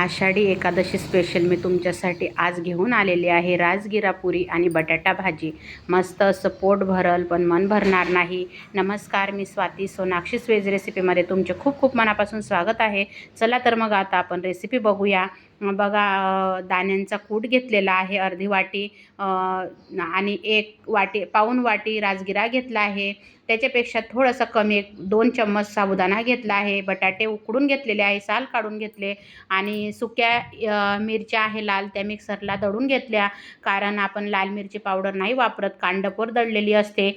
Ashadhi Ekadashi special मी तुमच्यासाठी आज घेऊन आलेली आहे. राजगिरा पुरी आणि बटाटा भाजी. मस्त असं पोट भरल पण मन भरणार नाही. नमस्कार मी स्वाती. सोनाक्षी स्वेज रेसिपीमध्ये तुमचे खूप खूप मनापासून स्वागत आहे. चला तर मग आता आपण रेसिपी बघूया. बघा दाण्यांचा कूट घेतलेला आहे अर्धी वाटी आणि एक वाटी पाऊण वाटी राजगिरा घेतला आहे. त्याच्यापेक्षा थोडंसं कमी एक दोन चम्मच साबुदाणा घेतला आहे. बटाटे उकडून घेतलेले आहे साल काढून घेतले. आणि सुक्या मिरच्या आहे लाल त्या मिक्सरला दळून घेतल्या. कारण आपण लाल मिरची पावडर नाही वापरत. कांडपोर दळलेली असते.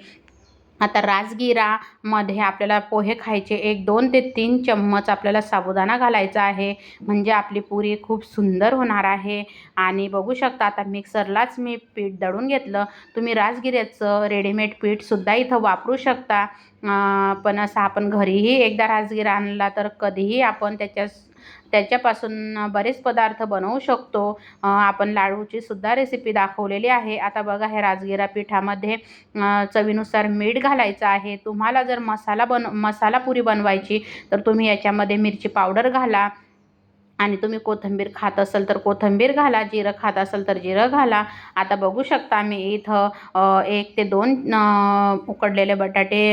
आता राजगिरामध्ये आपल्याला पोहे खायचे एक दोन ते तीन चम्मच आपल्याला साबुदाणा घालायचा आहे. म्हणजे आपली पुरी खूप सुंदर होणार आहे. आणि बघू शकता आता मिक्सरलाच मी पीठ दळून घेतलं. तुम्ही राजगिऱ्याचं रेडीमेड पीठसुद्धा इथं वापरू शकता. पण असं आपण घरीही एकदा राजगिरा आणला तर कधीही आपण त्याच्या त्याच्यापासून बरेच पदार्थ बनवू शकतो. आपण लाडूची सुद्धा रेसिपी दाखवलेली आहे. आता बघा हे राजगिरा पिठामध्ये चवीनुसार मीठ घालायचं आहे. तुम्हाला जर मसाला बन मसाला पुरी बनवायची तर तुम्ही याच्यामध्ये मिरची पावडर घाला. आणि तुम्ही कोथिंबीर खात असाल तर कोथिंबीर घाला जिरं खात असाल तर जिरं घाला. आता बघू शकता मी इथं एक ते दोन उकडलेले बटाटे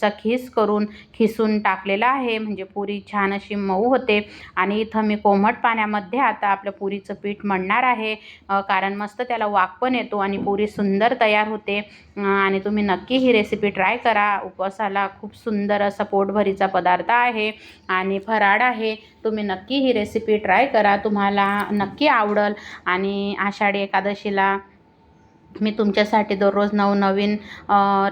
चा खीस करून खिसून टाकलेला आहे. म्हणजे पुरी छान अशी मऊ होते. आणि इथं मी कोमट पाण्यामध्ये आता आपल्या पुरीचं पीठ मळणार आहे. कारण मस्त त्याला वाक पण येतो आणि पुरी सुंदर तयार होते. आणि तुम्ही नक्की ही रेसिपी ट्राय करा. उपवासाला खूप सुंदर असा पोटभरीचा पदार्थ आहे आणि फराळ आहे. तुम्ही नक्की ही रेसिपी ट्राय करा तुम्हाला नक्की आवडल. आणि आषाढी एकादशीला मी तुमच्यासाठी दररोज नवनवीन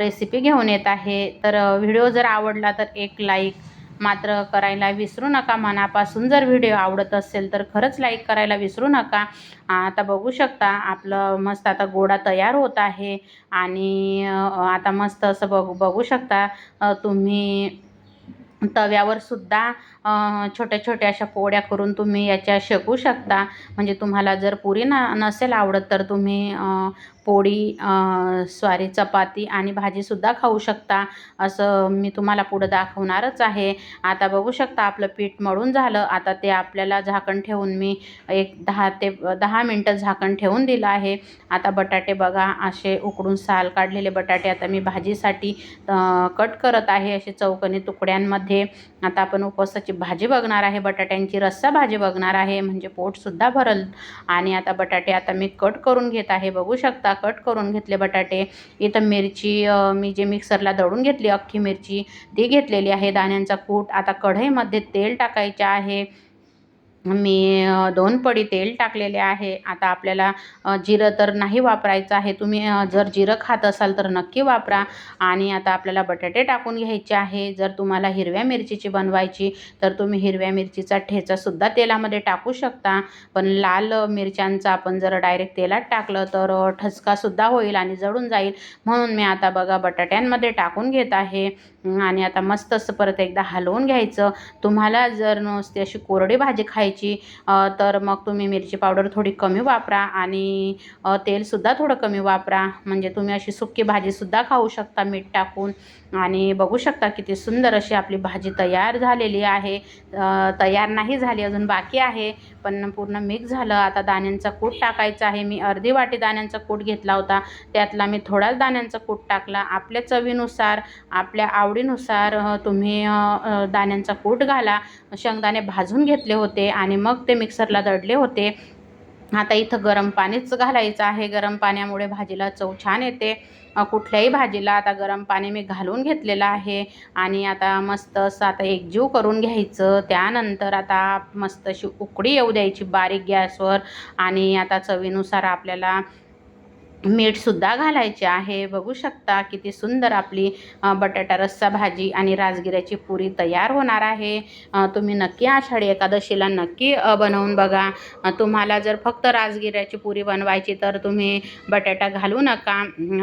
रेसिपी घेऊन येत आहे. तर व्हिडिओ जर आवडला तर एक लाईक मात्र करायला विसरू नका. मनापासून जर व्हिडिओ आवडत असेल तर खरंच लाईक करायला विसरू नका. आता बघू शकता आपलं मस्त आता गोडा तयार होत आहे. आणि आता मस्त असं बघू बघू शकता तुम्ही तव्यावर सुद्धा छोट्या छोट्या अशा पोळ्या करून तुम्ही याच्या शेकू शकता. म्हणजे तुम्हाला जर पुरी ना नसेल आवडत तर तुम्ही पोळी सॉरी स्वारी चपाती आणि भाजीसुद्धा खाऊ शकता. असं मी तुम्हाला पुढं दाखवणारच आहे. आता बघू शकता आपलं पीठ मळून झालं. आता ते आपल्याला झाकण ठेवून मी एक दहा ते दहा मिनटं झाकण ठेवून दिलं आहे. आता बटाटे बघा असे उकडून साल काढलेले बटाटे आता मी भाजीसाठी कट करत आहे असे चौकनी तुकड्यांमध्ये. आता आपण उपवासाची भाजी बघणार आहे बटाट्यांची रस्सा भाजी बघणार आहे म्हणजे पोटसुद्धा भरल. आणि आता बटाटे आता मी कट करून घेत आहे बघू शकता. कट करून घेतले बटाटे. इथं मिरची मी जे मिक्सरला दळून घेतली अख्खी मिरची ती घेतलेली आहे. दाण्यांचा कूट आता कढईमध्ये तेल टाकायचे आहे. मी दोन पडी तेल टाकलेले आहे. आता आपल्याला जिरं तर नाही वापरायचं आहे. तुम्ही जर जिरं खात असाल तर नक्की वापरा. आणि आता आपल्याला बटाटे टाकून घ्यायचे आहे. जर तुम्हाला हिरव्या मिरचीची बनवायची तर तुम्ही हिरव्या मिरचीचा ठेचासुद्धा तेलामध्ये टाकू शकता. पण लाल मिरच्यांचा आपण जर डायरेक्ट तेलात टाकलं तर ठसकासुद्धा होईल आणि जळून जाईल. म्हणून मी आता बघा बटाट्यांमध्ये टाकून घेत आहे. आणि आता मस्त असं परत एकदा हलवून घ्यायचं. तुम्हाला जर नुसती अशी कोरडी भाजी खायची तर मग तुम्ही मिरची पावडर थोडी कमी वापरा आणि तेलसुद्धा थोडं कमी वापरा. म्हणजे तुम्ही अशी सुकी भाजीसुद्धा खाऊ शकता मीठ टाकून. आणि बघू शकता किती सुंदर अशी आपली भाजी तयार झालेली आहे. तयार नाही झाली अजून बाकी आहे. पण पूर्ण मिक्स झालं. आता दाण्यांचा कूट टाकायचा आहे. मी अर्धी वाटी दाण्यांचा कूट घेतला होता. त्यातला मी थोडाच दाण्यांचा कूट टाकला. आपल्या चवीनुसार आपल्या आव आवडीनुसार तुम्ही दाण्यांचा कूट घाला. शेंगदाणे भाजून घेतले होते आणि मग ते मिक्सरला दडले होते. आता इथं गरम पाणीच घालायचं आहे. गरम पाण्यामुळे भाजीला चव छान येते. कुठल्याही भाजीला आता गरम पाणी मी घालून घेतलेलं आहे. आणि आता मस्त असं आता एकजीव करून घ्यायचं. त्यानंतर आता मस्त अशी उकडी येऊ द्यायची बारीक गॅसवर. आणि आता चवीनुसार आपल्याला मीठसुद्धा घालायचे आहे. बघू शकता किती सुंदर आपली बटाटा रस्सा भाजी आणि राजगिऱ्याची पुरी तयार होणार आहे. तुम्ही नक्की आषाढी एकादशीला नक्की बनवून बघा. तुम्हाला जर फक्त राजगिऱ्याची पुरी बनवायची तर तुम्ही बटाटा घालू नका.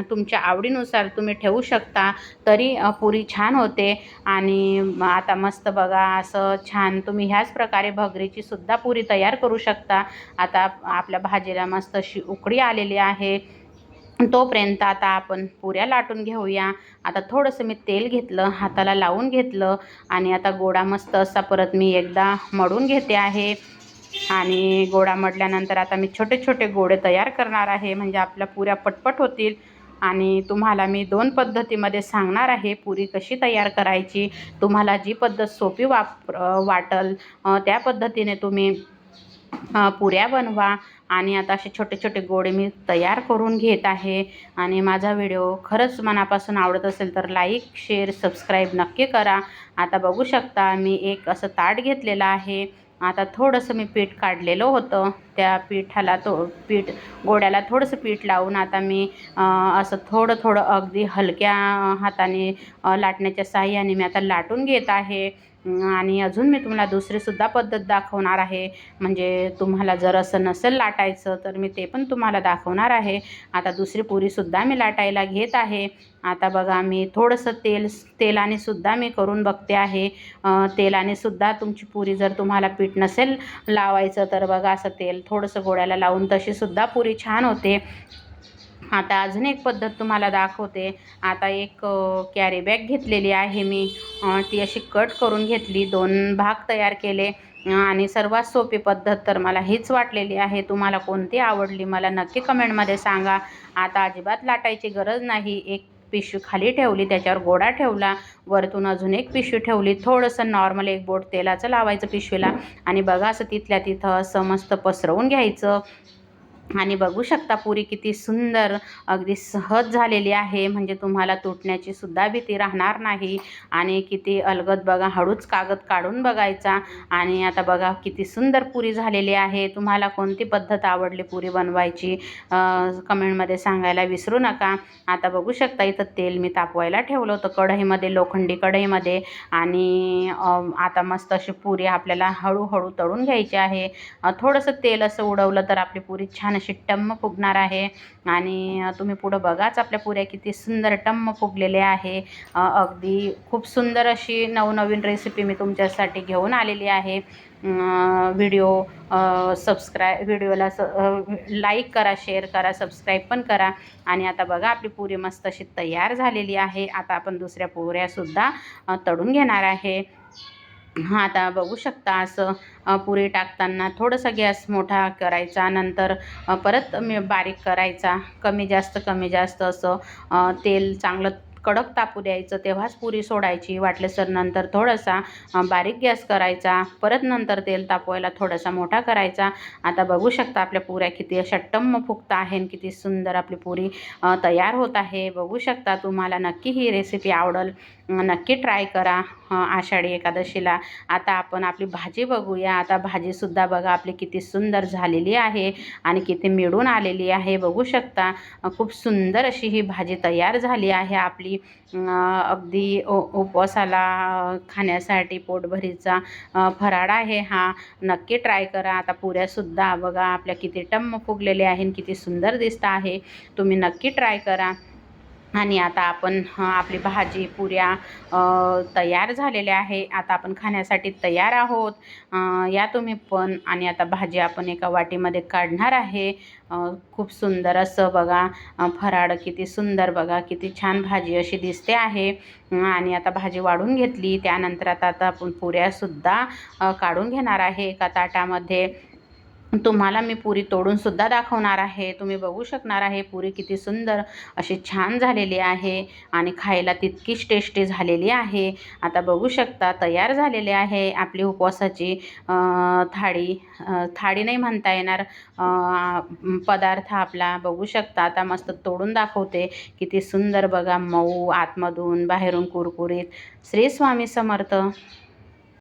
तुमच्या आवडीनुसार तुम्ही ठेवू शकता. तरी पुरी छान होते. आणि आता मस्त बघा असं छान तुम्ही ह्याच प्रकारे भगरीची सुद्धा पुरी तयार करू शकता. आता आपल्या भाजीला मस्त अशी उकडी आलेली आहे. तोपर्यंत आता आपण पुऱ्या लाटून घेऊया. आता थोडंसं मी तेल घेतलं हाताला लावून घेतलं आणि आता गोडा मस्त असा परत मी एकदा मळून घेते आहे. आणि गोडा मडल्यानंतर आता मी छोटे छोटे गोडे तयार करणार आहे म्हणजे आपल्या पुऱ्या पटपट होतील. आणि तुम्हाला मी दोन पद्धतीमध्ये सांगणार आहे पुरी कशी तयार करायची. तुम्हाला जी पद्धत सोपी वाप वाटल त्या पद्धतीने तुम्ही पुऱ्या बनवा. आणि आता असे छोटे छोटे गोळे मी तयार करून घेत आहे. आणि माझा व्हिडिओ खरंच मनापासून आवडत असेल तर लाईक शेअर सबस्क्राईब नक्की करा. आता बघू शकता मी एक असं ताट घेतलेलं आहे. आता थोडंसं मी पीठ काढलेलं होतं. त्या पिठाला तो पीठ गोड्याला थोडंसं पीठ लावून आता मी असं थोडं थोडं अगदी हलक्या हाताने लाटण्याच्या साह्याने मी आता लाटून घेत आहे. आणि अजून मी तुम्हाला दुसरीसुद्धा पद्धत दाखवणार आहे. म्हणजे तुम्हाला जर असं नसेल लाटायचं तर मी ते पण तुम्हाला दाखवणार आहे. आता दुसरी पुरीसुद्धा मी लाटायला घेत आहे. आता बघा मी थोडंसं तेल तेलाने सुद्धा मी करून बघते आहे. तेलानेसुद्धा तेलाने सुद्धा तुमची पुरी जर तुम्हाला पीठ नसेल लावायचं तर बघा असं तेल थोडंसं गोळ्याला लावून तशीसुद्धा पुरी छान होते. आता अजून एक पद्धत तुम्हाला दाखवते. आता एक कॅरी बॅग घेतलेली आहे मी. ती अशी कट करून घेतली दोन भाग तयार केले. आणि सर्वात सोपी पद्धत तर मला हीच वाटलेली आहे. तुम्हाला कोणती आवडली मला नक्की कमेंटमध्ये सांगा. आता अजिबात लाटायची गरज नाही. एक पिशवी खाली ठेवली त्याच्यावर गोडा ठेवला. वरतून अजून एक पिशवी ठेवली. थोडंसं नॉर्मल एक बोट तेलाचं लावायचं पिशवीला. आणि बघा असं तिथल्या तिथं असं मस्त पसरवून घ्यायचं. आणि बघू शकता पुरी किती सुंदर अगदी सहज झालेली आहे. म्हणजे तुम्हाला तुटण्याची सुद्धा भीती राहणार नाही. आणि किती अलगद बघा हळूच कागद काढून बघायचा. आणि आता बघा किती सुंदर पुरी झालेली आहे. तुम्हाला कोणती पद्धत आवडली पुरी बनवायची? कमेंटमध्ये सांगायला विसरू नका. आता बघू शकता इथं तेल मी तापवायला ठेवलं होतं कढईमध्ये लोखंडी कढईमध्ये. आणि आता मस्त अशी पुरी आपल्याला हळूहळू तळून घ्यायची आहे. थोडंसं तेल असं उडवलं तर आपली पुरी छान अशी टम्म फुगणार आहे. आणि तुम्ही पुढं बघाच आपल्या पुऱ्या किती सुंदर टम्म फुगलेले आहे. अगदी खूप सुंदर अशी नवनवीन रेसिपी मी तुमच्यासाठी घेऊन आलेली आहे. व्हिडिओ सबस्क्राय व्हिडिओला स लाईक करा शेअर करा सबस्क्राईब पण करा. आणि आता बघा आपली पुरी मस्त अशी तयार झालेली आहे. आता आपण दुसऱ्या पुऱ्यासुद्धा तळून घेणार आहे. हां आता बघू शकता असं पुरी टाकताना थोडंसं गॅस मोठा करायचा नंतर परत मी बारीक करायचा कमी जास्त कमी जास्त असं तेल चांगलं कडक तापू द्यायचं तेव्हाच पुरी सोडायची. वाटलं तर नंतर थोडासा बारीक गॅस करायचा परत नंतर तेल तापवायला थोडासा मोठा करायचा. आता बघू शकता आपल्या पुऱ्या किती अशा टम्म आहे आणि किती सुंदर आपली पुरी तयार होत आहे. बघू शकता तुम्हाला नक्की ही रेसिपी आवडेल. नक्की ट्राय करा आषाढी एकादशीला. आता आपण आपली भाजी बघूया. आता भाजीसुद्धा बघा आपली किती सुंदर झालेली आहे आणि किती मिळून आलेली आहे. बघू शकता खूप सुंदर अशी ही भाजी तयार झाली आहे आपली. अगदी उपवासाला खाण्यासाठी पोटभरीचा फराळ आहे हा. नक्की ट्राय करा. आता पुऱ्यासुद्धा बघा आपल्या किती टम्म फुगलेल्या आहे आणि किती सुंदर दिसत आहे. तुम्ही नक्की ट्राय करा. आणि आता आपण आपली भाजी पुऱ्या तयार झालेल्या आहे. आता आपण खाण्यासाठी तयार आहोत. या तुम्ही पण आणि आता भाजी आपण एका वाटीमध्ये काढणार आहे. खूप सुंदर असं बघा फराळ किती सुंदर बघा किती छान भाजी अशी दिसते आहे. आणि आता भाजी वाढून घेतली. त्यानंतर आता आता आपण पुऱ्यासुद्धा काढून घेणार आहे एका ताटामध्ये. तुम्हाला मी पुरी तोडूनसुद्धा दाखवणार आहे. तुम्ही बघू शकणार आहे पुरी किती सुंदर अशी छान झालेली आहे आणि खायला तितकीच टेस्टी झालेली आहे. आता बघू शकता तयार झालेली आहे आपली उपवासाची थाळी. थाळी नाही म्हणता येणार. पदार्थ आपला बघू शकता. आता मस्त तोडून दाखवते. किती सुंदर बघा मऊ आतमधून बाहेरून कुरकुरीत. श्री स्वामी समर्थ.